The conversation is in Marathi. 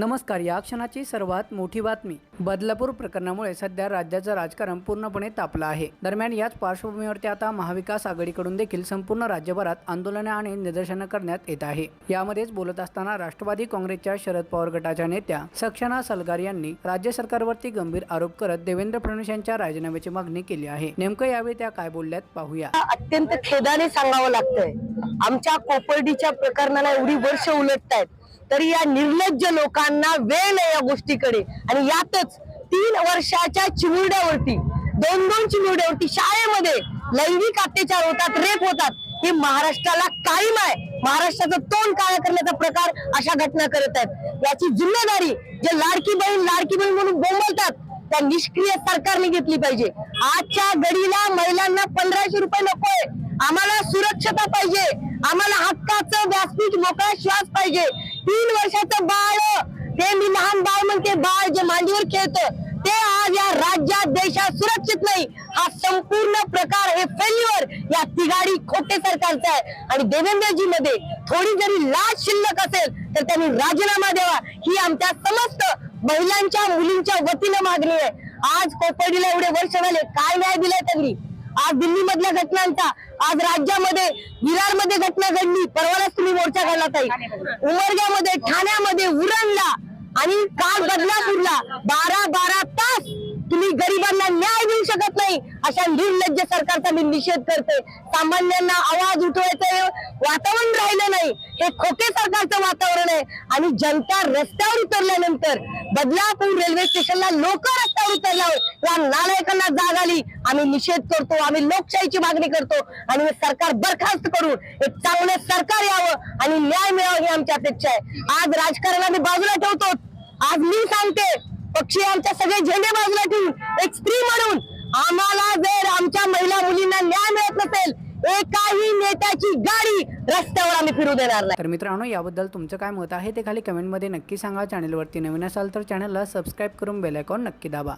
नमस्कार या क्षणाची सर्वात मोठी बातमी. बदलापूर प्रकरणामुळे सध्या राज्याचं राजकारण पूर्णपणे तापलं आहे. दरम्यान याच पार्श्वभूमीवरती आता महाविकास आघाडीकडून देखील संपूर्ण राज्यभरात आंदोलनं आणि निदर्शनं करण्यात येत आहे. यामध्येच बोलत असताना राष्ट्रवादी काँग्रेसच्या शरद पवार गटाच्या नेत्या सक्षणा सलगार यांनी राज्य सरकारवरती गंभीर आरोप करत देवेंद्र फडणवीस यांच्या राजीनाम्याची मागणी केली आहे. नेमकं यावेळी त्या काय बोलल्यात पाहूया. अत्यंत खेदाने सांगावं लागतंय. आमच्या कोपर्डीच्या प्रकरणाला एवढी वर्ष उलटतायत. आहेत तरी या निर्लज्ज लोकांना वेळ नाही या गोष्टीकडे. आणि यातच तीन वर्षाच्या चिमुरड्यावरती दोन दोन चिमुरड्यावरती शाळेमध्ये लैंगिक अत्याचार होतात रेप होतात. हे महाराष्ट्राला कायम आहे. महाराष्ट्राचं तोंड काळा करण्याचा प्रकार अशा घटना करत आहेत. याची जिम्मेदारी जे लाडकी बहीण लाडकी बहीण म्हणून बोंबलतात त्या निष्क्रिय सरकारने घेतली पाहिजे. आजच्या घडीला महिलांना पंधराशे रुपये नकोय. आम्हाला सुरक्षता पाहिजे. आम्हाला हक्काचं व्यासपीठ मोकळा श्वास पाहिजे. तीन वर्षाचं बाळ ते मी लहान बाळ म्हणते बाळ जे मांडीवर खेळतं ते आज या राज्यात देशात सुरक्षित नाही. हा संपूर्ण प्रकार हे फेल्युअर या तिघाडी खोटे सरकारचा आहे. आणि देवेंद्रजी मध्ये थोडी जरी लाज शिल्लक असेल तर त्यांनी राजीनामा द्यावा. ही आमच्या समस्त महिलांच्या मुलींच्या वतीनं मागणी आहे. आज कोपर्डीला एवढे वर्ष झाले काय न्याय दिलाय त्यांनी? आज दिल्ली मधल्या घटनांचा आज राज्यामध्ये विरारमध्ये घटना घडली. परवालाच तुम्ही मोर्चा काढला ताई. उमरग्यामध्ये ठाण्यामध्ये उरणला आणि काल बदलापूरला. बारा बारा तास तुम्ही गरिबांना न्याय देऊ शकत नाही अशा निर्लज्ज सरकारचा मी निषेध करते. सामान्यांना आवाज उठवायचं वातावरण राहिलं नाही. हे खोके सरकारचं वातावरण आहे. आणि जनता रस्त्यावर उतरल्यानंतर बदलापूर रेल्वे स्टेशनला लोक रस्त्यावर या नालायकांना जाग आली. आम्ही निषेध करतो आम्ही लोकशाहीची मागणी करतो आणि हे सरकार बरखास्त करून एक चांगलं सरकार यावं आणि न्याय मिळावा ही आमची अपेक्षा आहे. आज राजकारण आम्ही बाजूला ठेवतो. आज मी सांगते पक्षी आमच्या सगळे झेंडे बाजूला ठेवून एक स्त्री म्हणून आम्हाला जर आमच्या महिला मुलींना न्याय मिळत नसेल एकाही नेत्याची गाडी रस्त्यावर आम्ही फिरू देणार नाही. तर मित्रांनो याबद्दल तुमचं काय मत आहे ते खाली कमेंटमध्ये नक्की सांगा. चॅनलवरती नवीन असाल तर चॅनलला सबस्क्राईब करून बेलायकॉन नक्की दाबा.